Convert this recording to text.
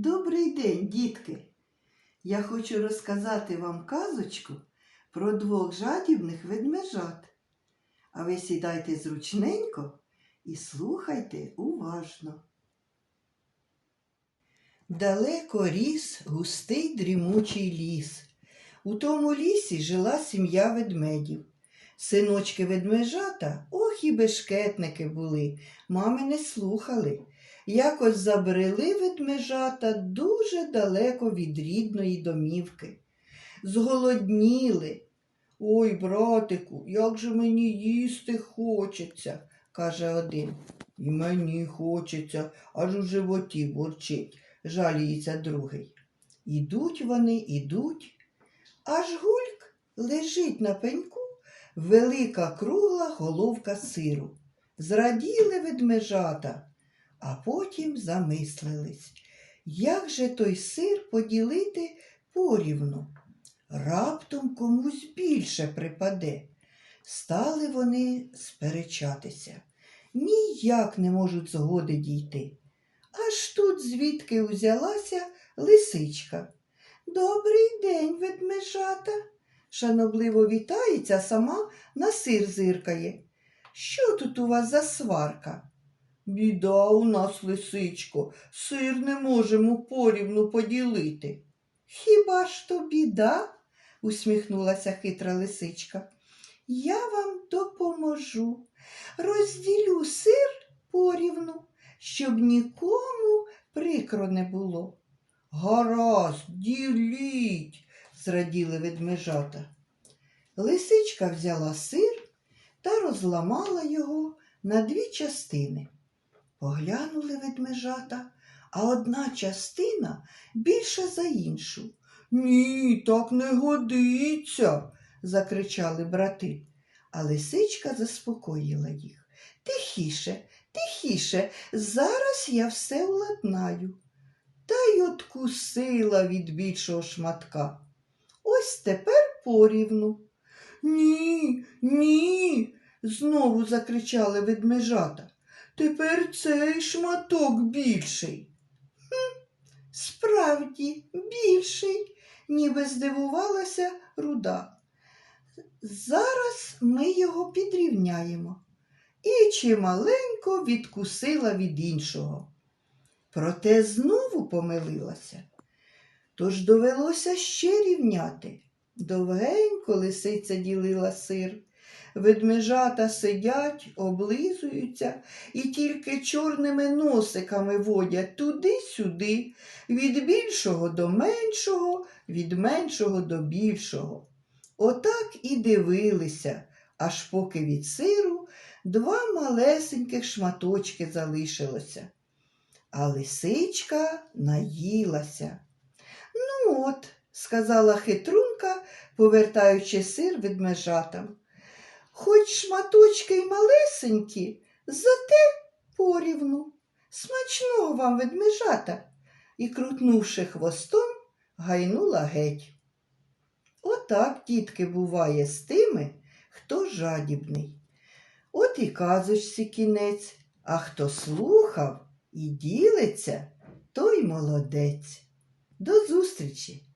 Добрий день, дітки! Я хочу розказати вам казочку про двох жадібних ведмежат. А ви сідайте зручненько і слухайте уважно. Далеко ріс густий дрімучий ліс. У тому лісі жила сім'я ведмедів. Синочки ведмежата, ох і бешкетники були, мами не слухали. Якось забрели ведмежата дуже далеко від рідної домівки. Зголодніли. Ой, братику, як же мені їсти хочеться, каже один. І мені хочеться, аж у животі бурчить, жаліється другий. Ідуть вони, ідуть, аж гульк лежить на пеньку велика кругла головка сиру. Зраділи ведмежата а потім замислились, як же той сир поділити порівну. Раптом комусь більше припаде. Стали вони сперечатися. Ніяк не можуть згоди дійти. Аж тут звідки узялася лисичка. Добрий день, ведмежата. Шанобливо вітається, сама на сир зиркає. Що тут у вас за сварка? Біда у нас, лисичко, сир не можемо порівну поділити. Хіба ж то біда? усміхнулася хитра лисичка. Я вам допоможу. Розділю сир порівну, щоб нікому прикро не було. Гаразд, діліть, зраділи ведмежата. Лисичка взяла сир та розламала його на дві частини. Поглянули ведмежата, а одна частина більша за іншу. Ні, так не годиться, закричали брати. А лисичка заспокоїла їх. Тихіше, тихіше, зараз я все уладнаю. Та й откусила від більшого шматка. Ось тепер порівну. Ні, ні, знову закричали ведмежата. Тепер цей шматок більший. Хм, справді більший, ніби здивувалася руда. Зараз ми його підрівняємо. І чималенько відкусила від іншого. Проте знову помилилася. Тож довелося ще рівняти. Довгенько лисиця ділила сир. Ведмежата сидять, облизуються і тільки чорними носиками водять туди-сюди, від більшого до меншого, від меншого до більшого. Отак і дивилися, аж поки від сиру два малесеньких шматочки залишилося. А лисичка наїлася. Ну от, сказала хитрунка, повертаючи сир ведмежатам. Хоч шматочки й малесенькі, зате порівну. Смачного вам ведмежата. І, крутнувши хвостом, гайнула геть. Отак, дітки, буває з тими, хто жадібний. От і казочці кінець, а хто слухав і ділиться, той молодець. До зустрічі!